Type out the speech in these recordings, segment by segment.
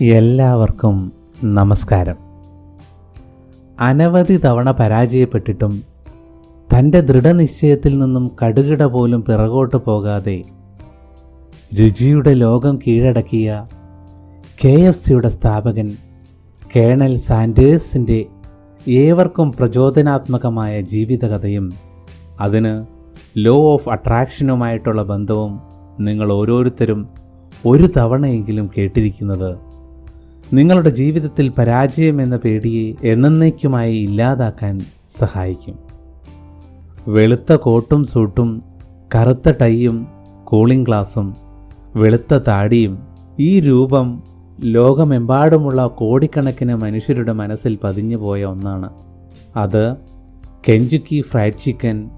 എല്ലാവർക്കും നമസ്കാരം. അനവധി തവണ പരാജയപ്പെട്ടിട്ടും തന്റെ ദൃഢനിശ്ചയത്തിൽ നിന്നും കടുകിട പോലും പിറകോട്ട് പോകാതെ രുചിയുടെ ലോകം കീഴടക്കിയ കെ എഫ് സിയുടെ സ്ഥാപകൻ കേണൽ സാൻഡേഴ്സിന്റെ ഏവർക്കും പ്രചോദനാത്മകമായ ജീവിതകഥയും അതിന് ലോ ഓഫ് അട്രാക്ഷനുമായിട്ടുള്ള ബന്ധവും നിങ്ങൾ ഓരോരുത്തരും ഒരു തവണയെങ്കിലും കേട്ടിരിക്കുന്നത് നിങ്ങളുടെ ജീവിതത്തിൽ പരാജയം എന്ന പേടിയെ എന്നേക്കുമായി ഇല്ലാതാക്കാൻ സഹായിക്കും. വെളുത്ത കോട്ടും സൂട്ടും കറുത്ത ടൈയും കൂളിംഗ് ഗ്ലാസും വെളുത്ത താടിയും ഈ രൂപം ലോകമെമ്പാടുമുള്ള കോടിക്കണക്കിന് മനുഷ്യരുടെ മനസ്സിൽ പതിഞ്ഞു പോയ ഒന്നാണ്. അത് Kentucky fried chicken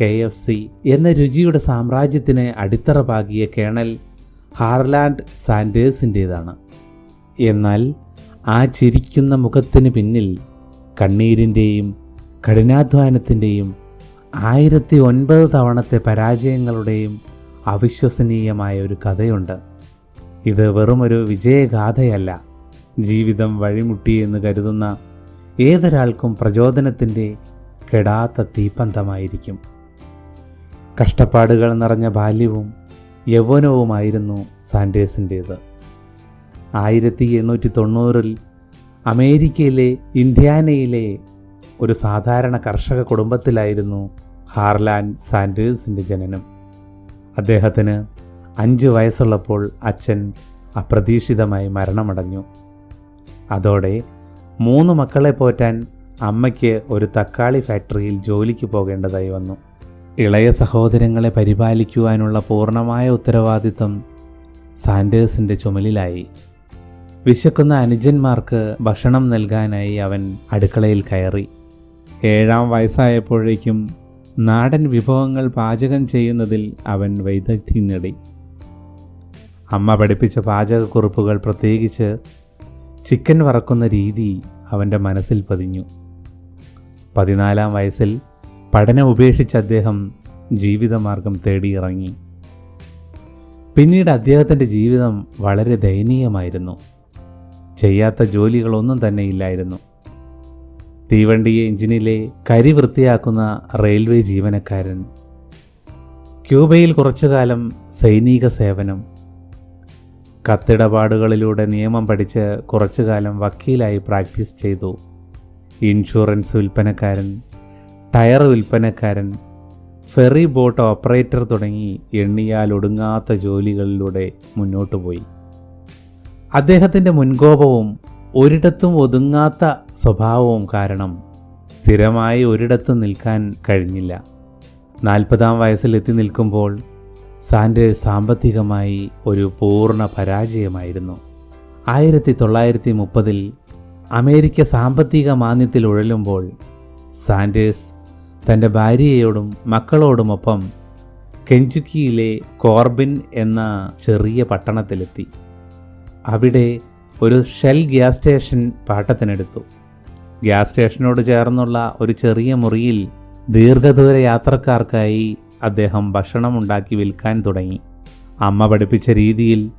K F C എന്ന രുചിയുടെ സാമ്രാജ്യത്തിന് അടിത്തറ പാകിയ കേണൽ ഹാർലാൻഡ് സാൻഡേഴ്സിന്റേതാണ്. എന്നാൽ ആ ചിരിക്കുന്ന മുഖത്തിന് പിന്നിൽ കണ്ണീരിന്റെയും കഠിനാധ്വാനത്തിന്റെയും ആയിരത്തി ഒൻപത് തവണത്തെ പരാജയങ്ങളുടെയും അവിശ്വസനീയമായ ഒരു കഥയുണ്ട്. ഇത് വെറുമൊരു വിജയഗാഥയല്ല. ജീവിതം വഴിമുട്ടി എന്ന് കരുതുന്ന ഏതൊരാൾക്കും പ്രചോദനത്തിന്റെ കെടാത്ത തീപ്പന്തമായിരിക്കും. കഷ്ടപ്പാടുകൾ നിറഞ്ഞ ബാല്യവും യൗവനവുമായിരുന്നു സാൻഡേഴ്സിന്റേത്. ആയിരത്തി എണ്ണൂറ്റി തൊണ്ണൂറിൽ അമേരിക്കയിലെ ഇന്ത്യാനയിലെ ഒരു സാധാരണ കർഷക കുടുംബത്തിലായിരുന്നു ഹാർലാൻ സാൻഡേഴ്സിന്റെ ജനനം. അദ്ദേഹത്തിന് അഞ്ച് വയസ്സുള്ളപ്പോൾ അച്ഛൻ അപ്രതീക്ഷിതമായി മരണമടഞ്ഞു. അതോടെ മൂന്ന് മക്കളെ പോറ്റാൻ അമ്മയ്ക്ക് ഒരു തക്കാളി ഫാക്ടറിയിൽ ജോലിക്ക് പോകേണ്ടതായി വന്നു. ഇളയ സഹോദരങ്ങളെ പരിപാലിക്കുവാനുള്ള പൂർണമായ ഉത്തരവാദിത്തം സാൻഡേഴ്സിന്റെ ചുമലിലായി. വിശക്കുന്ന അനുജന്മാർക്ക് ഭക്ഷണം നൽകാനായി അവൻ അടുക്കളയിൽ കയറി. ഏഴാം വയസ്സായപ്പോഴേക്കും നാടൻ വിഭവങ്ങൾ പാചകം ചെയ്യുന്നതിൽ അവൻ വൈദഗ്ധ്യം നേടി. അമ്മ പഠിപ്പിച്ച പാചകക്കുറിപ്പുകൾ പ്രത്യേകിച്ച് ചിക്കൻ വറക്കുന്ന രീതി അവന്റെ മനസ്സിൽ പതിഞ്ഞു. പതിനാലാം വയസ്സിൽ പഠനം ഉപേക്ഷിച്ച് അദ്ദേഹം ജീവിതമാർഗം തേടിയിറങ്ങി. പിന്നീട് അദ്ദേഹത്തിന്റെ ജീവിതം വളരെ ദയനീയമായിരുന്നു. ചെയ്യാത്ത ജോലികളൊന്നും തന്നെ ഇല്ലായിരുന്നു. തീവണ്ടി എഞ്ചിനിലെ കരി വൃത്തിയാക്കുന്ന റെയിൽവേ ജീവനക്കാരൻ ക്യൂബയിൽ കുറച്ചുകാലം സൈനിക സേവനം കത്തിടപാടുകളിലൂടെ നിയമം പഠിച്ച് കുറച്ചുകാലം വക്കീലായി പ്രാക്ടീസ് ചെയ്തു. ഇൻഷുറൻസ് വിൽപ്പനക്കാരൻ ടയർ വിൽപ്പനക്കാരൻ ഫെറി ബോട്ട് ഓപ്പറേറ്റർ തുടങ്ങി എണ്ണിയാൽ ഒടുങ്ങാത്ത ജോലികളിലൂടെ മുന്നോട്ടു പോയി അദ്ദേഹത്തിന്റെ മുൻകോപവും ഒരിടത്തും ഒതുങ്ങാത്ത സ്വഭാവവും കാരണം സ്ഥിരമായി ഒരിടത്തും നിൽക്കാൻ കഴിഞ്ഞില്ല. നാൽപ്പതാം വയസ്സിലെത്തി നിൽക്കുമ്പോൾ സാൻഡേഴ്സ് സാമ്പത്തികമായി ഒരു പൂർണ പരാജയമായിരുന്നു. ആയിരത്തി തൊള്ളായിരത്തി മുപ്പതിൽ അമേരിക്ക സാമ്പത്തിക മാന്ദ്യത്തിൽ ഉഴലുമ്പോൾ സാൻഡേഴ്സ് തന്റെ ഭാര്യയോടും മക്കളോടുമൊപ്പം കെഞ്ചുക്കിയിലെ കോർബിൻ എന്ന ചെറിയ പട്ടണത്തിലെത്തി. അവിടെ ഒരു ഷെൽ ഗ്യാസ് സ്റ്റേഷൻ പാട്ടത്തിനെടുത്തു. ഗ്യാസ് സ്റ്റേഷനോട് ചേർന്നുള്ള ഒരു ചെറിയ മുറിയിൽ ദീർഘദൂര യാത്രക്കാർക്കായി അദ്ദേഹം ഭക്ഷണം ഉണ്ടാക്കി വിൽക്കാൻ തുടങ്ങി. അമ്മ പഠിപ്പിച്ച രീതിയിൽ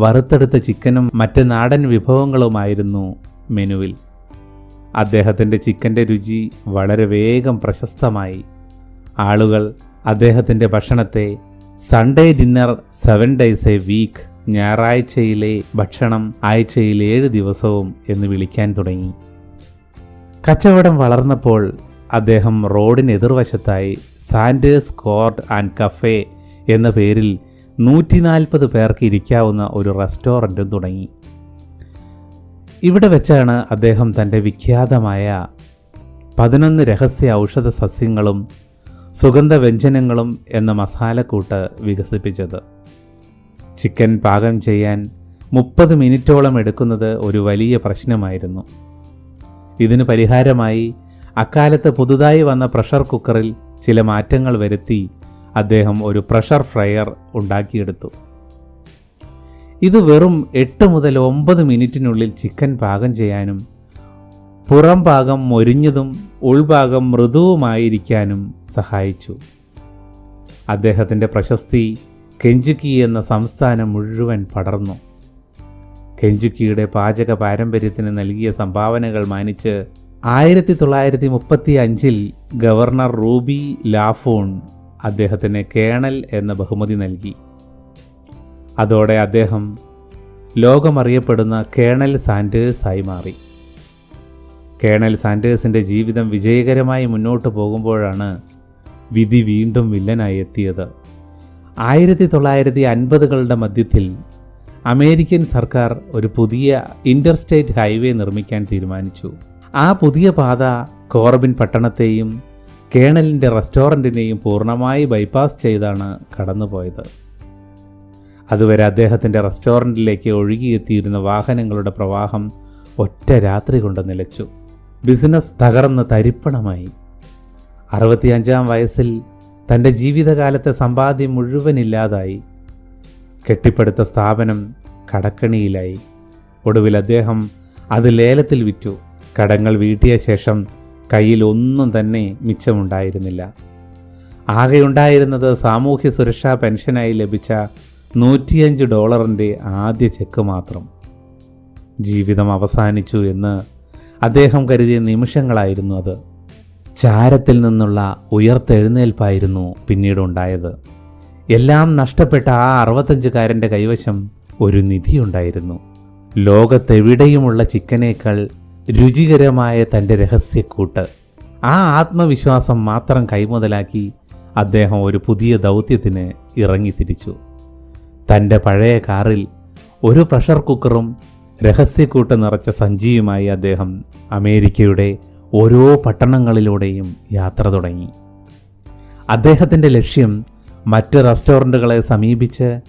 വറുത്തെടുത്ത ചിക്കനും മറ്റ് നാടൻ വിഭവങ്ങളുമായിരുന്നു മെനുവിൽ. അദ്ദേഹത്തിന്റെ ചിക്കന്റെ രുചി വളരെ വേഗം പ്രശസ്തമായി. ആളുകൾ അദ്ദേഹത്തിന്റെ ഭക്ഷണത്തെ Sunday dinner seven days a week ഞായറാഴ്ചയിലെ ഭക്ഷണം ആഴ്ചയിൽ ഏഴ് ദിവസവും എന്ന് വിളിക്കാൻ തുടങ്ങി. കച്ചവടം വളർന്നപ്പോൾ അദ്ദേഹം റോഡിന് എതിർവശത്തായി സാൻഡേഴ്സ് കോർട്ട് ആൻഡ് കഫേ എന്ന പേരിൽ നൂറ്റി നാൽപ്പത് പേർക്ക് ഇരിക്കാവുന്ന ഒരു റെസ്റ്റോറന്റും തുടങ്ങി. ഇവിടെ വെച്ചാണ് അദ്ദേഹം തന്റെ വിഖ്യാതമായ പതിനൊന്ന് രഹസ്യ ഔഷധ സസ്യങ്ങളും സുഗന്ധവ്യഞ്ജനങ്ങളും എന്ന മസാലക്കൂട്ട് വികസിപ്പിച്ചത്. ചിക്കൻ പാകം ചെയ്യാൻ മുപ്പത് മിനിറ്റോളം എടുക്കുന്നത് ഒരു വലിയ പ്രശ്നമായിരുന്നു. ഇതിന് പരിഹാരമായി അക്കാലത്ത് പുതുതായി വന്ന പ്രഷർ കുക്കറിൽ ചില മാറ്റങ്ങൾ വരുത്തി അദ്ദേഹം ഒരു പ്രഷർ ഫ്രയർ ഉണ്ടാക്കിയെടുത്തു. ഇത് വെറും എട്ട് മുതൽ ഒമ്പത് മിനിറ്റിനുള്ളിൽ ചിക്കൻ പാകം ചെയ്യാനും പുറം ഭാഗം മൊരിഞ്ഞതും ഉൾഭാഗം മൃദുവുമായിരിക്കാനും സഹായിച്ചു. അദ്ദേഹത്തിന്റെ പ്രശസ്തി കെഞ്ചുക്കി എന്ന സംസ്ഥാനം മുഴുവൻ പടർന്നു. കെഞ്ചുക്കിയുടെ പാചക പാരമ്പര്യത്തിന് നൽകിയ സംഭാവനകൾ മാനിച്ച് ആയിരത്തി തൊള്ളായിരത്തി മുപ്പത്തി അഞ്ചിൽ ഗവർണർ റൂബി ലാഫോൺ അദ്ദേഹത്തിന് കേണൽ എന്ന ബഹുമതി നൽകി. അതോടെ അദ്ദേഹം ലോകമറിയപ്പെടുന്ന കേണൽ സാൻഡേഴ്സായി മാറി. കേണൽ സാൻഡേഴ്സിന്റെ ജീവിതം വിജയകരമായി മുന്നോട്ട് പോകുമ്പോഴാണ് വിധി വീണ്ടും വില്ലനായി എത്തിയത്. ആയിരത്തി തൊള്ളായിരത്തി അൻപതുകളുടെ മധ്യത്തിൽ അമേരിക്കൻ സർക്കാർ ഒരു പുതിയ ഇന്റർസ്റ്റേറ്റ് ഹൈവേ നിർമ്മിക്കാൻ തീരുമാനിച്ചു. ആ പുതിയ പാത കോർബിൻ പട്ടണത്തെയും കേണലിന്റെ റെസ്റ്റോറന്റിനെയും പൂർണമായി ബൈപ്പാസ് ചെയ്താണ് കടന്നുപോയത്. അതുവരെ അദ്ദേഹത്തിന്റെ റെസ്റ്റോറന്റിലേക്ക് ഒഴുകിയെത്തിയിരുന്ന വാഹനങ്ങളുടെ പ്രവാഹം ഒറ്റ രാത്രി കൊണ്ട് നിലച്ചു. ബിസിനസ് തകർന്ന് തരിപ്പണമായി. അറുപത്തിയഞ്ചാം വയസ്സിൽ തന്റെ ജീവിതകാലത്തെ സമ്പാദ്യം മുഴുവൻ ഇല്ലാതായി കെട്ടിപ്പടുത്ത സ്ഥാപനം കടക്കണിയിലായി. ഒടുവിൽ അദ്ദേഹം അത് ലേലത്തിൽ വിറ്റു. കടങ്ങൾ വീട്ടിയ ശേഷം കയ്യിൽ ഒന്നും തന്നെ മിച്ചമുണ്ടായിരുന്നില്ല. ആകെയുണ്ടായിരുന്നത് സാമൂഹ്യ സുരക്ഷാ പെൻഷനായി ലഭിച്ച നൂറ്റിയഞ്ച് ഡോളറിന്റെ ആദ്യ ചെക്ക് മാത്രം. ജീവിതം അവസാനിച്ചു എന്ന് അദ്ദേഹം കരുതിയ നിമിഷങ്ങളായിരുന്നു അത്. ചാരത്തിൽ നിന്നുള്ള ഉയർത്തെഴുന്നേൽപ്പായിരുന്നു പിന്നീടുണ്ടായത്. എല്ലാം നഷ്ടപ്പെട്ട ആ അറുപത്തഞ്ചുകാരന്റെ കൈവശം ഒരു നിധിയുണ്ടായിരുന്നു. ലോകത്തെവിടെയുമുള്ള ചിക്കനേക്കാൾ രുചികരമായ തന്റെ രഹസ്യക്കൂട്ട്. ആ ആത്മവിശ്വാസം മാത്രം കൈമുതലാക്കി അദ്ദേഹം ഒരു പുതിയ ദൗത്യത്തിന് ഇറങ്ങിത്തിരിച്ചു. തന്റെ പഴയ കാറിൽ ഒരു പ്രഷർ കുക്കറും രഹസ്യക്കൂട്ട് നിറച്ച സഞ്ചിയുമായി അദ്ദേഹം അമേരിക്കയുടെ ഓരോ പട്ടണങ്ങളിലൂടെയും യാത്ര തുടങ്ങി. അദ്ദേഹത്തിന്റെ ലക്ഷ്യം മറ്റ് റെസ്റ്റോറന്റുകളെ സമീപിച്ച്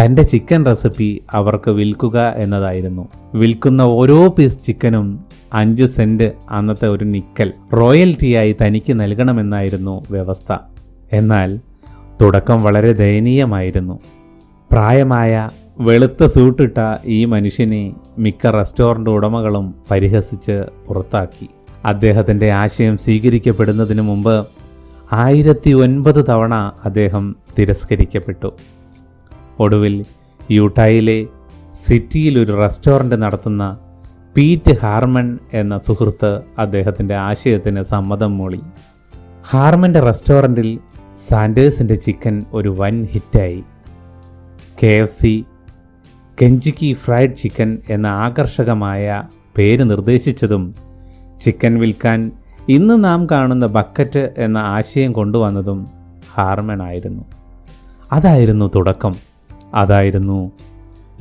തന്റെ ചിക്കൻ റെസിപ്പി അവർക്ക് വിൽക്കുക എന്നതായിരുന്നു. വിൽക്കുന്ന ഓരോ പീസ് ചിക്കനും അഞ്ച് സെന്റ് അന്നത്തെ ഒരു നിക്കൽ റോയൽറ്റിയായി തനിക്ക് നൽകണമെന്നായിരുന്നു വ്യവസ്ഥ. എന്നാൽ തുടക്കം വളരെ ദയനീയമായിരുന്നു. പ്രായമായ വെളുത്ത സൂട്ടിട്ട ഈ മനുഷ്യനെ മിക്ക റെസ്റ്റോറന്റ് ഉടമകളും പരിഹസിച്ച് പുറത്താക്കി. അദ്ദേഹത്തിന്റെ ആശയം സ്വീകരിക്കപ്പെടുന്നതിന് മുമ്പ് ആയിരത്തി ഒൻപത് തവണ അദ്ദേഹം തിരസ്കരിക്കപ്പെട്ടു. ഒടുവിൽ യൂട്ടായിലെ സിറ്റിയിൽ ഒരു റെസ്റ്റോറന്റ് നടത്തുന്ന പീറ്റ് ഹാർമൺ എന്ന സുഹൃത്ത് അദ്ദേഹത്തിന്റെ ആശയത്തിന് സമ്മതം മൂളി. ഹാർമന്റെ റെസ്റ്റോറന്റിൽ സാൻഡേഴ്സിന്റെ ചിക്കൻ ഒരു വൻ ഹിറ്റായി. K F C Kentucky fried chicken എന്ന ആകർഷകമായ പേര് നിർദ്ദേശിച്ചതും ചിക്കൻ വിൽക്കാൻ ഇന്ന് നാം കാണുന്ന ബക്കറ്റ് എന്ന ആശയം കൊണ്ടുവന്നതും ഹാർമൻ ആയിരുന്നു. അതായിരുന്നു തുടക്കം. അതായിരുന്നു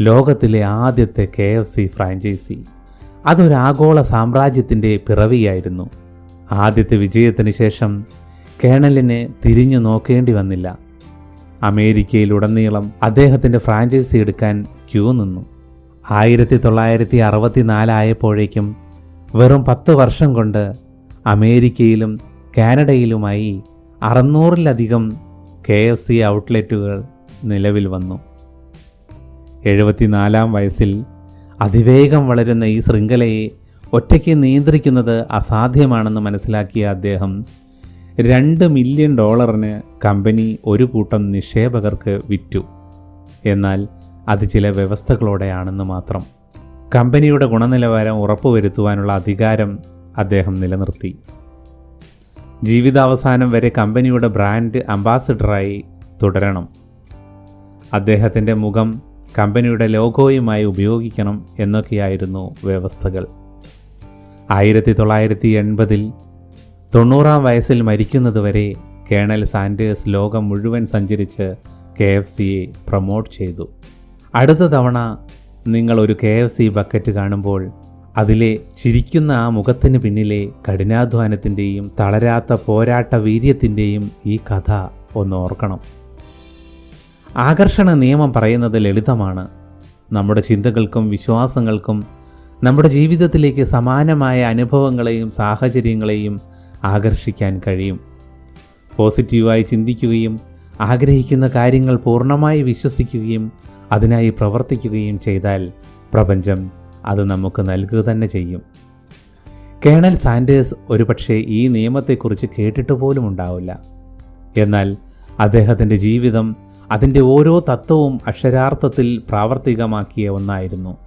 ലോകത്തിലെ ആദ്യത്തെ കെ എഫ് സി ഫ്രാഞ്ചൈസി. അതൊരു ആഗോള സാമ്രാജ്യത്തിന്റെ പിറവിയായിരുന്നു. ആദ്യത്തെ വിജയത്തിന് ശേഷം കേണലിന് തിരിഞ്ഞു നോക്കേണ്ടി വന്നില്ല. അമേരിക്കയിലുടനീളം അദ്ദേഹത്തിന്റെ ഫ്രാഞ്ചൈസി എടുക്കാൻ ക്യൂ നിന്നു. ആയിരത്തി തൊള്ളായിരത്തി അറുപത്തി നാലായപ്പോഴേക്കും വെറും പത്ത് വർഷം കൊണ്ട് അമേരിക്കയിലും കാനഡയിലുമായി അറുന്നൂറിലധികം കെ എഫ് സി ഔട്ട്ലെറ്റുകൾ നിലവിൽ വന്നു. എഴുപത്തിനാലാം വയസ്സിൽ അതിവേഗം വളരുന്ന ഈ ശൃംഖലയെ ഒറ്റയ്ക്ക് നിയന്ത്രിക്കുന്നത് അസാധ്യമാണെന്ന് മനസ്സിലാക്കിയ അദ്ദേഹം രണ്ട് മില്യൺ ഡോളറിന് കമ്പനി ഒരു കൂട്ടം നിക്ഷേപകർക്ക് വിറ്റു. എന്നാൽ അത് ചില വ്യവസ്ഥകളോടെയാണെന്ന് മാത്രം. കമ്പനിയുടെ ഗുണനിലവാരം ഉറപ്പുവരുത്തുവാനുള്ള അധികാരം അദ്ദേഹം നിലനിർത്തി. ജീവിതാവസാനം വരെ കമ്പനിയുടെ ബ്രാൻഡ് അംബാസിഡറായി തുടരണം. അദ്ദേഹത്തിന്റെ മുഖം കമ്പനിയുടെ ലോഗോയുമായി ഉപയോഗിക്കണം എന്നൊക്കെയായിരുന്നു വ്യവസ്ഥകൾ. ആയിരത്തി തൊള്ളായിരത്തി എൺപതിൽ തൊണ്ണൂറാം വയസ്സിൽ മരിക്കുന്നതുവരെ കേണൽ സാൻഡേഴ്സ് ലോകം മുഴുവൻ സഞ്ചരിച്ച് കെ എഫ് സിയെ പ്രൊമോട്ട് ചെയ്തു. അടുത്ത തവണ നിങ്ങൾ ഒരു കെ എഫ് സി ബക്കറ്റ് കാണുമ്പോൾ അതിലെ ചിരിക്കുന്ന ആ മുഖത്തിന് പിന്നിലെ കഠിനാധ്വാനത്തിന്റെയും തളരാത്ത പോരാട്ട വീര്യത്തിന്റെയും ഈ കഥ ഒന്ന് ഓർക്കണം. ആകർഷണ നിയമം പറയുന്നത് ലളിതമാണ്. നമ്മുടെ ചിന്തകൾക്കും വിശ്വാസങ്ങൾക്കും നമ്മുടെ ജീവിതത്തിലേക്ക് സമാനമായ അനുഭവങ്ങളെയും സാഹചര്യങ്ങളെയും ആകർഷിക്കാൻ കഴിയും. പോസിറ്റീവായി ചിന്തിക്കുകയും ആഗ്രഹിക്കുന്ന കാര്യങ്ങൾ പൂർണമായി വിശ്വസിക്കുകയും അതിനായി പ്രവർത്തിക്കുകയും ചെയ്താൽ പ്രപഞ്ചം അത് നമുക്ക് നൽകുക തന്നെ ചെയ്യും. കേണൽ സാൻഡേഴ്സ് ഒരുപക്ഷെ ഈ നിയമത്തെക്കുറിച്ച് കേട്ടിട്ട് പോലും ഉണ്ടാവില്ല. എന്നാൽ അദ്ദേഹത്തിന്റെ ജീവിതം അതിന്റെ ഓരോ തത്വവും അക്ഷരാർത്ഥത്തിൽ പ്രാവർത്തികമാക്കിയ ഒന്നായിരുന്നു.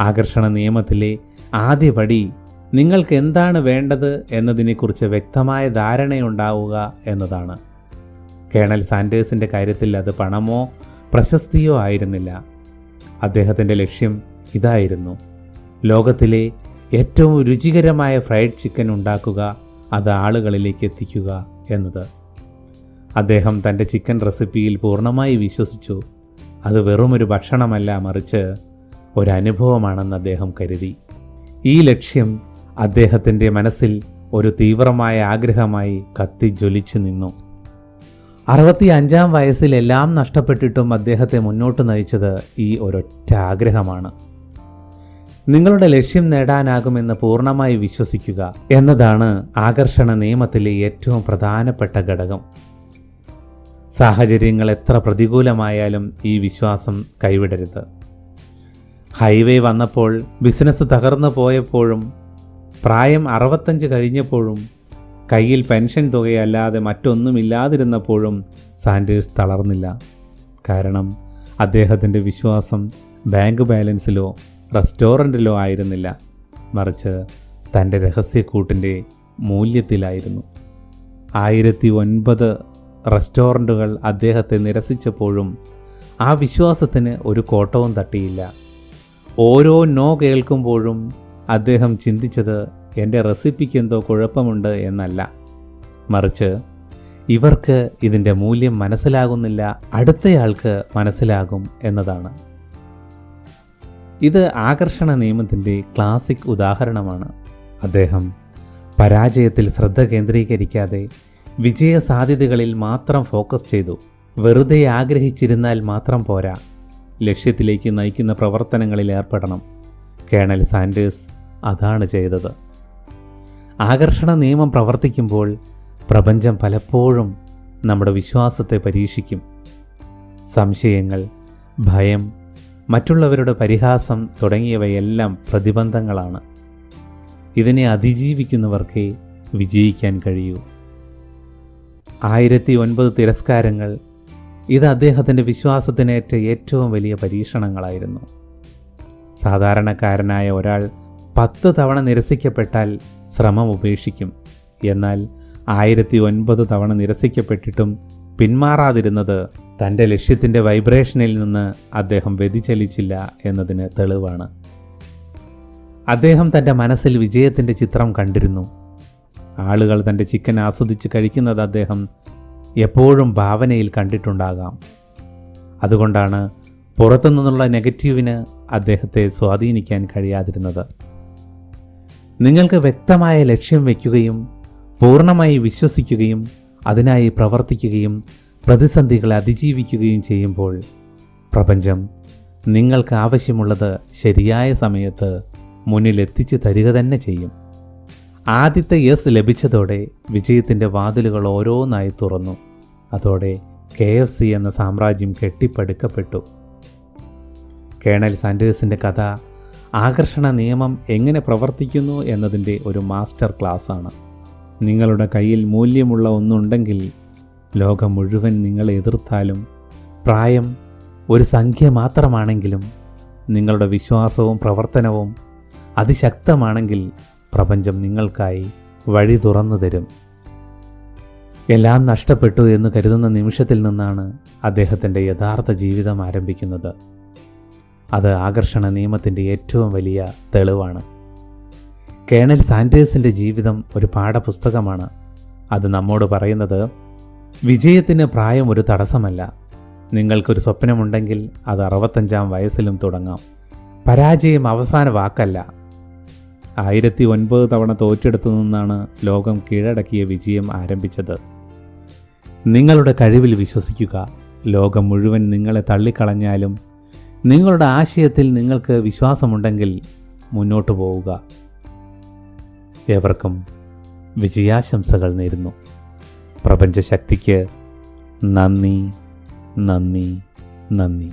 ആകർഷണ നിയമത്തിലെ ആദ്യ പടി നിങ്ങൾക്ക് എന്താണ് വേണ്ടത് എന്നതിനെക്കുറിച്ച് വ്യക്തമായ ധാരണയുണ്ടാവുക എന്നതാണ്. കേണൽ സാൻഡേഴ്സിന്റെ കാര്യത്തിൽ അത് പണമോ പ്രശസ്തിയോ ആയിരുന്നില്ല. അദ്ദേഹത്തിന്റെ ലക്ഷ്യം ഇതായിരുന്നു. ലോകത്തിലെ ഏറ്റവും രുചികരമായ ഫ്രൈഡ് ചിക്കൻ ഉണ്ടാക്കുക അത് ആളുകളിലേക്ക് എത്തിക്കുക എന്നത്. അദ്ദേഹം തന്റെ ചിക്കൻ റെസിപ്പിയിൽ പൂർണമായി വിശ്വസിച്ചു. അത് വെറുമൊരു ഭക്ഷണമല്ല മറിച്ച് ഒരനുഭവമാണെന്ന് അദ്ദേഹം കരുതി. ഈ ലക്ഷ്യം അദ്ദേഹത്തിന്റെ മനസ്സിൽ ഒരു തീവ്രമായ ആഗ്രഹമായി കത്തി ജ്വലിച്ചു നിന്നു. അറുപത്തി അഞ്ചാം വയസ്സിൽ എല്ലാം നഷ്ടപ്പെട്ടിട്ടും അദ്ദേഹത്തെ മുന്നോട്ട് നയിച്ചത് ഈ ഒരൊറ്റ ആഗ്രഹമാണ്. നിങ്ങളുടെ ലക്ഷ്യം നേടാനാകുമെന്ന് പൂർണമായി വിശ്വസിക്കുക എന്നതാണ് ആകർഷണ നിയമത്തിലെ ഏറ്റവും പ്രധാനപ്പെട്ട ഘടകം. സാഹചര്യങ്ങൾ എത്ര പ്രതികൂലമായാലും ഈ വിശ്വാസം കൈവിടരുത്. ഹൈവേ വന്നപ്പോൾ ബിസിനസ് തകർന്നു പോയപ്പോഴും പ്രായം അറുപത്തഞ്ച് കഴിഞ്ഞപ്പോഴും കയ്യിൽ പെൻഷൻ തുകയല്ലാതെ മറ്റൊന്നുമില്ലാതിരുന്നപ്പോഴും സാൻഡേഴ്സ് തളർന്നില്ല. കാരണം അദ്ദേഹത്തിന്റെ വിശ്വാസം ബാങ്ക് ബാലൻസിലോ റെസ്റ്റോറന്റിലോ ആയിരുന്നില്ല. മറിച്ച് തന്റെ രഹസ്യക്കൂട്ടിന്റെ മൂല്യത്തിലായിരുന്നു. ആയിരത്തി ഒൻപത് റെസ്റ്റോറന്റുകൾ അദ്ദേഹത്തെ നിരസിച്ചപ്പോഴും ആ വിശ്വാസത്തിന് ഒരു കോട്ടവും തട്ടിയില്ല. ഓരോ നോ കേൾക്കുമ്പോഴും അദ്ദേഹം ചിന്തിച്ചത് എന്റെ റെസിപ്പിക്ക് എന്തോ കുഴപ്പമുണ്ട് എന്നല്ല. മറിച്ച് ഇവർക്ക് ഇതിന്റെ മൂല്യം മനസ്സിലാകുന്നില്ല അടുത്തയാൾക്ക് മനസ്സിലാകും എന്നതാണ്. ഇത് ആകർഷണ നിയമത്തിന്റെ ക്ലാസിക് ഉദാഹരണമാണ്. അദ്ദേഹം പരാജയത്തിൽ ശ്രദ്ധ കേന്ദ്രീകരിക്കാതെ വിജയ സാധ്യതകളിൽ മാത്രം ഫോക്കസ് ചെയ്തു. വെറുതെ ആഗ്രഹിച്ചിരുന്നാൽ മാത്രം പോരാ. ലക്ഷ്യത്തിലേക്ക് നയിക്കുന്ന പ്രവർത്തനങ്ങളിൽ ഏർപ്പെടണം. കേണൽ സാൻഡേഴ്സ് അതാണ് ചെയ്തത്. ആകർഷണ നിയമം പ്രവർത്തിക്കുമ്പോൾ പ്രപഞ്ചം പലപ്പോഴും നമ്മുടെ വിശ്വാസത്തെ പരീക്ഷിക്കും. സംശയങ്ങൾ ഭയം മറ്റുള്ളവരുടെ പരിഹാസം തുടങ്ങിയവയെല്ലാം പ്രതിബന്ധങ്ങളാണ്. ഇതിനെ അതിജീവിക്കുന്നവർക്കേ വിജയിക്കാൻ കഴിയൂ. ആയിരത്തി ഒൻപത് തിരസ്കാരങ്ങൾ ഇത് അദ്ദേഹത്തിന്റെ വിശ്വാസത്തിനേറ്റ ഏറ്റവും വലിയ പരീക്ഷണങ്ങളായിരുന്നു. സാധാരണക്കാരനായ ഒരാൾ പത്ത് തവണ നിരസിക്കപ്പെട്ടാൽ ശ്രമം ഉപേക്ഷിക്കും. എന്നാൽ ആയിരത്തി ഒൻപത് തവണ നിരസിക്കപ്പെട്ടിട്ടും പിന്മാറാതിരുന്നത് തന്റെ ലക്ഷ്യത്തിന്റെ വൈബ്രേഷനിൽ നിന്ന് അദ്ദേഹം വ്യതിചലിച്ചില്ല എന്നതിന് തെളിവാണ്. അദ്ദേഹം തന്റെ മനസ്സിൽ വിജയത്തിന്റെ ചിത്രം കണ്ടിരുന്നു. ആളുകൾ തന്റെ ചിക്കൻ ആസ്വദിച്ച് കഴിക്കുന്നത് അദ്ദേഹം എപ്പോഴും ഭാവനയിൽ കണ്ടിട്ടുണ്ടാകാം. അതുകൊണ്ടാണ് പുറത്തു നിന്നുള്ള നെഗറ്റീവിന് അദ്ദേഹത്തെ സ്വാധീനിക്കാൻ കഴിയാതിരുന്നത്. നിങ്ങൾക്ക് വ്യക്തമായ ലക്ഷ്യം വയ്ക്കുകയും പൂർണമായി വിശ്വസിക്കുകയും അതിനായി പ്രവർത്തിക്കുകയും പ്രതിസന്ധികളെ അതിജീവിക്കുകയും ചെയ്യുമ്പോൾ പ്രപഞ്ചം നിങ്ങൾക്ക് ആവശ്യമുള്ളത് ശരിയായ സമയത്ത് മുന്നിലെത്തിച്ചു തരിക തന്നെ ചെയ്യും. ആദ്യത്തെ യെസ് ലഭിച്ചതോടെ വിജയത്തിന്റെ വാതിലുകൾ ഓരോന്നായി തുറന്നു. അതോടെ കെ എഫ് സി എന്ന സാമ്രാജ്യം കെട്ടിപ്പടുക്കപ്പെട്ടു. കേണൽ സാൻഡേഴ്സിന്റെ കഥ ആകർഷണ നിയമം എങ്ങനെ പ്രവർത്തിക്കുന്നു എന്നതിന്റെ ഒരു മാസ്റ്റർ ക്ലാസ്സാണ്. നിങ്ങളുടെ കയ്യിൽ മൂല്യമുള്ള ഒന്നുണ്ടെങ്കിൽ ലോകം മുഴുവൻ നിങ്ങളെ എതിർത്താലും പ്രായം ഒരു സംഖ്യ മാത്രമാണെങ്കിലും നിങ്ങളുടെ വിശ്വാസവും പ്രവർത്തനവും അതിശക്തമാണെങ്കിൽ പ്രപഞ്ചം നിങ്ങൾക്കായി വഴി തുറന്നു തരും. എല്ലാം നഷ്ടപ്പെട്ടു എന്ന് കരുതുന്ന നിമിഷത്തിൽ നിന്നാണ് അദ്ദേഹത്തിന്റെ യഥാർത്ഥ ജീവിതം ആരംഭിക്കുന്നത്. അത് ആകർഷണ നിയമത്തിന്റെ ഏറ്റവും വലിയ തെളിവാണ്. കേണൽ സാൻഡേഴ്സിന്റെ ജീവിതം ഒരു പാഠപുസ്തകമാണ്. അത് നമ്മോട് പറയുന്നത് വിജയത്തിന് പ്രായം ഒരു തടസ്സമല്ല. നിങ്ങൾക്കൊരു സ്വപ്നമുണ്ടെങ്കിൽ അത് അറുപത്തഞ്ചാം വയസ്സിലും തുടങ്ങാം. പരാജയം അവസാന വാക്കല്ല. ആയിരത്തി ഒൻപത് തവണ തോറ്റെടുത്തു നിന്നാണ് ലോകം കീഴടക്കിയ വിജയം ആരംഭിച്ചത്. നിങ്ങളുടെ കഴിവിൽ വിശ്വസിക്കുക. ലോകം മുഴുവൻ നിങ്ങളെ തള്ളിക്കളഞ്ഞാലും നിങ്ങളുടെ ആശയത്തിൽ നിങ്ങൾക്ക് വിശ്വാസമുണ്ടെങ്കിൽ മുന്നോട്ട് പോവുക. ഏവർക്കും വിജയാശംസകൾ നേരുന്നു. പ്രപഞ്ചശക്തിക്ക് നന്ദി നന്ദി നന്ദി.